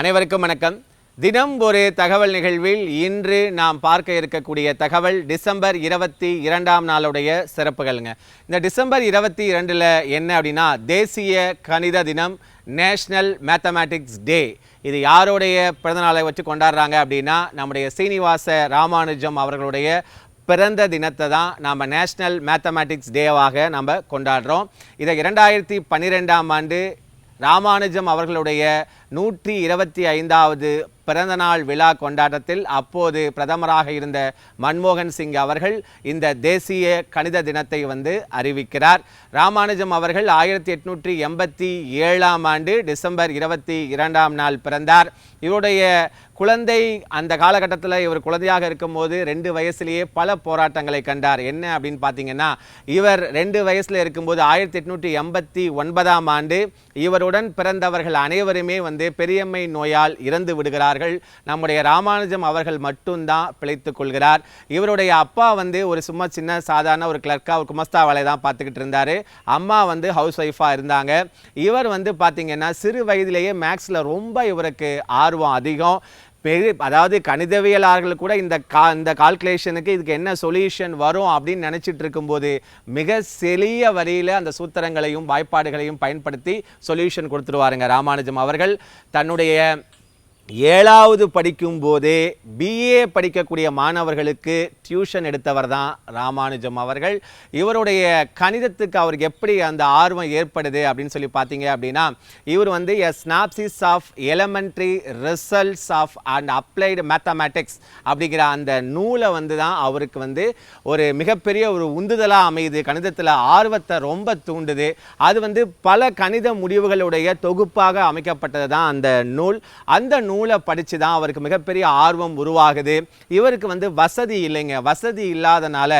அனைவருக்கும் வணக்கம். தினம் ஒரு தகவல் நிகழ்வில் இன்று நாம் பார்க்க இருக்கக்கூடிய தகவல் டிசம்பர் இருபத்தி இரண்டாம் நாளுடைய சிறப்புகள்ங்க. இந்த டிசம்பர் இருபத்தி இரண்டில் என்ன அப்படின்னா தேசிய கணித தினம் நேஷ்னல் மேத்தமேட்டிக்ஸ் டே இது யாருடைய பிறந்தநாளை வச்சு கொண்டாடுறாங்க அப்படின்னா நம்முடைய சீனிவாச ராமானுஜம் அவர்களுடைய பிறந்த தினத்தை தான் நாம் நேஷ்னல் மேத்தமேட்டிக்ஸ் டேவாக நம்ம கொண்டாடுறோம். இதை இரண்டாயிரத்தி பன்னிரெண்டாம் ஆண்டு ராமானுஜம் அவர்களுடைய நூற்றி இருபத்தி ஐந்தாவது பிறந்தநாள் விழா கொண்டாட்டத்தில் அப்போது பிரதமராக இருந்த மன்மோகன் சிங் அவர்கள் இந்த தேசிய கணித தினத்தை வந்து அறிவிக்கிறார். ராமானுஜம் அவர்கள் ஆயிரத்தி எட்நூற்றி எண்பத்தி ஏழாம் ஆண்டு டிசம்பர் இருபத்தி இரண்டாம் நாள் பிறந்தார். இவருடைய குழந்தை அந்த காலகட்டத்தில் இவர் குழந்தையாக இருக்கும்போது ரெண்டு வயசுலேயே பல போராட்டங்களை கண்டார். என்ன அப்படின்னு பார்த்தீங்கன்னா இவர் ரெண்டு வயசில் இருக்கும்போது ஆயிரத்தி எட்நூற்றி எண்பத்தி ஒன்பதாம் ஆண்டு இவருடன் பிறந்தவர்கள் அனைவருமே வந்து பெரியம்மை நோயால் இறந்து விடுகிறார்கள். நம்முடைய ராமானுஜம் அவர்கள் மட்டும்தான் பிழைத்துக் கொள்கிறார். இவருடைய அப்பா வந்து ஒரு சும்மா சின்ன சாதாரண ஒரு கிளர்க்காக ஒரு குமஸ்தா வேலையை தான் பார்த்துக்கிட்டு இருந்தார். அம்மா வந்து ஹவுஸ் ஒய்ஃபாக இருந்தாங்க. இவர் வந்து பார்த்திங்கன்னா சிறு வயதிலேயே மேக்ஸில் ரொம்ப இவருக்கு ஆர்வம் அதிகம். பெரிய அதாவது கணிதவியலாளர்கள் கூட இந்த கா இந்த கால்குலேஷனுக்கு இதுக்கு என்ன சொல்யூஷன் வரும் அப்படின்னு நினச்சிட்டு இருக்கும்போது மிக செளிய வரியில் அந்த சூத்திரங்களையும் வாய்ப்பாடுகளையும் பயன்படுத்தி சொல்யூஷன் கொடுத்துருவாருங்க ராமானுஜம் அவர்கள். தன்னுடைய ஏழாவது படிக்கும் போதே பிஏ படிக்கக்கூடிய மாணவர்களுக்கு டியூஷன் எடுத்தவர் தான் ராமானுஜம் அவர்கள். இவருடைய கணிதத்துக்கு அவருக்கு எப்படி அந்த ஆர்வம் ஏற்படுது அப்படின்னு சொல்லி பார்த்தீங்க அப்படின்னா இவர் வந்து a synopsis of elementary results of and applied mathematics அப்படிங்கிற அந்த நூலை வந்து தான் அவருக்கு வந்து ஒரு மிகப்பெரிய ஒரு உந்துதலாக அமையுது. கணிதத்தில் ஆர்வத்தை ரொம்ப தூண்டுது. அது வந்து பல கணித முடிவுகளுடைய தொகுப்பாக அமைக்கப்பட்டது தான் அந்த நூல். அந்த நூல் படித்து தான் அவருக்கு மிகப்பெரிய ஆர்வம் உருவாகுது. இவருக்கு வந்து வசதி இல்லைங்க. வசதி இல்லாதனால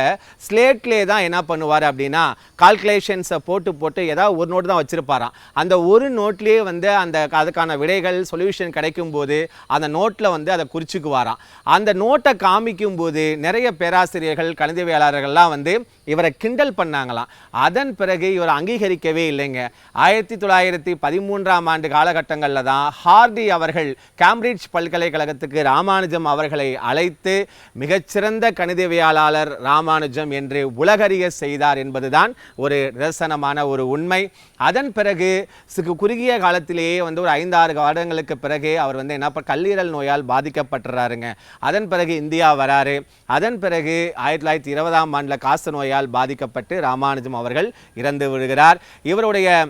ஸ்லேட்லே தான் என்ன பண்ணுவார் அப்படின்னா கால்குலேஷன்ஸை போட்டு போட்டு ஏதாவது ஒரு நோட்டு தான் வச்சுருப்பாராம். அந்த ஒரு நோட்லேயே வந்து அந்த அதுக்கான விடைகள் சொல்யூஷன் கிடைக்கும் போது அந்த நோட்டில் வந்து அதை குறிச்சுக்குவாராம். அந்த நோட்டை காமிக்கும் போது நிறைய பேராசிரியர்கள் கணிதவியலாளர்கள்லாம் வந்து இவரை கிண்டல் பண்ணாங்களாம். அதன் பிறகு இவர் அங்கீகரிக்கவே இல்லைங்க. ஆயிரத்தி தொள்ளாயிரத்தி பதிமூன்றாம் ஆண்டு காலகட்டங்களில் தான் ஹார்டி அவர்கள் கேம்பிரிட்ஜ் பல்கலைக்கழகத்துக்கு ராமானுஜம் அவர்களை அழைத்து மிகச்சிறந்த கணிதவியலாளர் ராமானுஜம் என்று உலகறிய செய்தார் என்பதுதான் ஒரு நிதர்சனமான ஒரு உண்மை. அதன் பிறகு சிறு குறுகிய காலத்திலேயே வந்து ஒரு ஐந்தாறு வருடங்களுக்கு பிறகு அவர் வந்து என்ன கல்லீரல் நோயால் பாதிக்கப்பட்டுறாருங்க. அதன் பிறகு இந்தியா வராரு. அதன் பிறகு ஆயிரத்தி தொள்ளாயிரத்தி இருபதாம் ஆண்டில் காச நோயால் பாதிக்கப்பட்டு ராமானுஜம் அவர்கள் இறந்து விடுகிறார். இவருடைய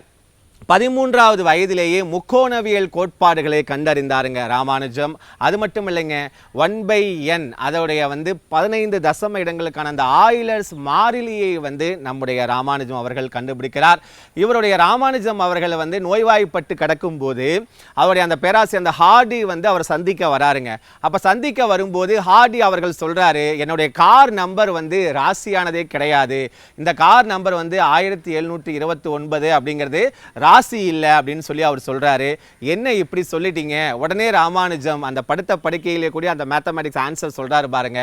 பதிமூன்றாவது வயதிலேயே முக்கோணவியல் கோட்பாடுகளை கண்டறிந்தாருங்க ராமானுஜம். அது மட்டும் இல்லைங்க ஒன் பை என் அதோடைய வந்து பதினைந்து தசம இடங்களுக்கான அந்த ஆயிலர்ஸ் மாறிலியை வந்து நம்முடைய ராமானுஜம் அவர்கள் கண்டுபிடிக்கிறார். இவருடைய ராமானுஜம் அவர்கள் வந்து நோய்வாய்ப்பட்டு கிடக்கும்போது அவருடைய அந்த பேராசிரியர் அந்த ஹார்டி வந்து அவர் சந்திக்க வராருங்க. அப்போ சந்திக்க வரும்போது ஹார்டி அவர்கள் சொல்கிறாரு என்னுடைய கார் நம்பர் வந்து ராசியானதே கிடையாது. இந்த கார் நம்பர் வந்து ஆயிரத்தி எழுநூற்றி இருபத்தி ஒன்பது அப்படிங்கிறது ராசி இல்லை அப்படின்னு சொல்லி அவர் சொல்கிறாரு என்ன இப்படி சொல்லிட்டீங்க? உடனே ராமானுஜம் அந்த படுத்த படுக்கையிலே கூடிய அந்த மேத்தமேட்டிக்ஸ் ஆன்சர் சொல்கிறாரு பாருங்க.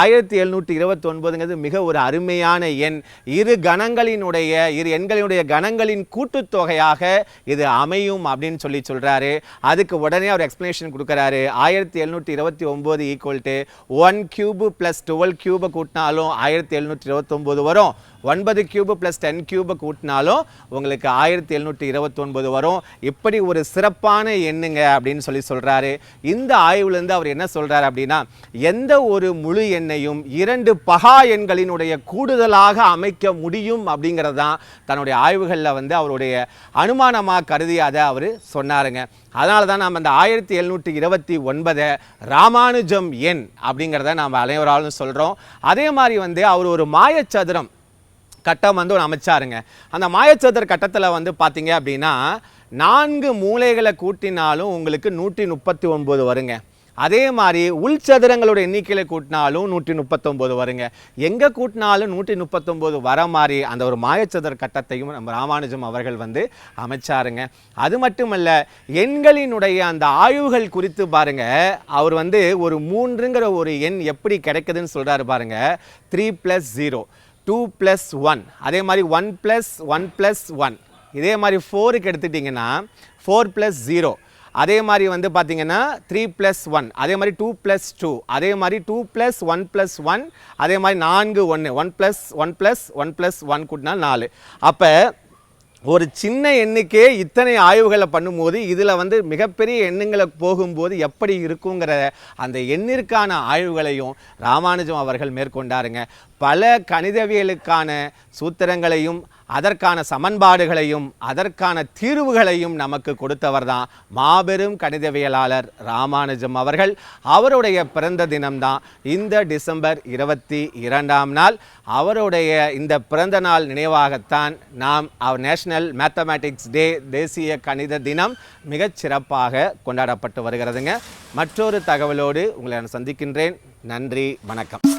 ஆயிரத்தி எழுநூற்றி இருபத்தி ஒன்பதுங்கிறது மிக ஒரு அருமையான எண். இரு கணங்களினுடைய இரு எண்களினுடைய கணங்களின் கூட்டுத்தொகையாக இது அமையும் அப்படின்னு சொல்லி சொல்கிறாரு அதுக்கு உடனே அவர் எக்ஸ்பிளனேஷன் கொடுக்குறாரு. ஆயிரத்தி எழுநூற்றி இருபத்தி ஒம்பது equal to one cube plus twelve கியூபை கூட்டினாலும் ஆயிரத்தி எழுநூற்றி இருபத்தொம்போது வரும். ஒன்பது கியூபு ப்ளஸ் டென் கியூபை கூட்டினாலும் உங்களுக்கு ஆயிரத்தி எழுநூற்றி இருபத்தொன்பது வரும். இப்படி ஒரு சிறப்பான எண்ணுங்க அப்படின்னு சொல்லி சொல்கிறாரு இந்த ஆய்வுலேருந்து அவர் என்ன சொல்கிறார் அப்படின்னா எந்த ஒரு முழு எண்ணையும் இரண்டு பகா எண்களினுடைய கூடுதலாக அமைக்க முடியும் அப்படிங்கிறது தான் தன்னுடைய ஆய்வுகளில் வந்து அவருடைய அனுமானமாக கருதி அதை அவர் சொன்னாருங்க. அதனால தான் நம்ம அந்த ஆயிரத்தி எழுநூற்றி இருபத்தி ஒன்பதை ராமானுஜம் எண் அப்படிங்கிறத நாம் அனைவராலும் சொல்கிறோம் அதே மாதிரி வந்து அவர் ஒரு மாயச்சதுரம் கட்டம் வந்து ஒரு அமைச்சாருங்க. அந்த மாயச்சதுர கட்டத்தில் வந்து பார்த்தீங்க அப்படின்னா நான்கு மூலைகளை கூட்டினாலும் உங்களுக்கு நூற்றி முப்பத்தி ஒன்பது வருங்க. அதே மாதிரி உள்சதுரங்களோட எண்ணிக்கையில் கூட்டினாலும் நூற்றி முப்பத்தொம்போது வருங்க. எங்கே கூட்டினாலும் நூற்றி முப்பத்தொம்போது வர மாதிரி அந்த ஒரு மாயச்சதுர கட்டத்தையும் நம்ம ராமானுஜம் அவர்கள் வந்து அமைச்சாருங்க. அது மட்டுமல்ல எண்களினுடைய அந்த ஆய்வுகள் குறித்து பாருங்க. அவர் வந்து ஒரு மூன்றுங்கிற ஒரு எண் எப்படி கிடைக்குதுன்னு சொல்கிறாரு பாருங்க. Three plus zero. Two plus one அதே மாதிரி one plus one plus one இதே மாதிரி ஃபோருக்கு எடுத்துட்டிங்கன்னா ஃபோர் ப்ளஸ் ஜீரோ அதே மாதிரி வந்து பார்த்தீங்கன்னா த்ரீ ப்ளஸ் ஒன் அதே மாதிரி டூ ப்ளஸ் டூ அதே மாதிரி two plus one plus one அதே மாதிரி நான்கு ஒன்று one plus one plus one plus one கூட்டினா நாலு. அப்போ ஒரு சின்ன எண்ணுக்கே இத்தனை ஆய்வுகளை பண்ணும்போது இதில் வந்து மிகப்பெரிய எண்ணுங்களை போகும்போது எப்படி இருக்குங்கிற அந்த எண்ணிற்கான ஆய்வுகளையும் ராமானுஜம் அவர்கள் மேற்கொண்டாருங்க. பல கணிதவியலுக்கான சூத்திரங்களையும் அதற்கான சமன்பாடுகளையும் அதற்கான தீர்வுகளையும் நமக்கு கொடுத்தவர் தான் மாபெரும் கணிதவியலாளர் ராமானுஜம் அவர்கள். அவருடைய பிறந்த தினம்தான் இந்த டிசம்பர் இருபத்தி இரண்டாம் நாள். அவருடைய இந்த பிறந்த நாள் நினைவாகத்தான் நாம் அவர் நேஷனல் மேத்தமேட்டிக்ஸ் டே தேசிய கணித தினம் மிகச் சிறப்பாக கொண்டாடப்பட்டு வருகிறதுங்க. மற்றொரு தகவலோடு உங்களை நான் சந்திக்கின்றேன். நன்றி வணக்கம்.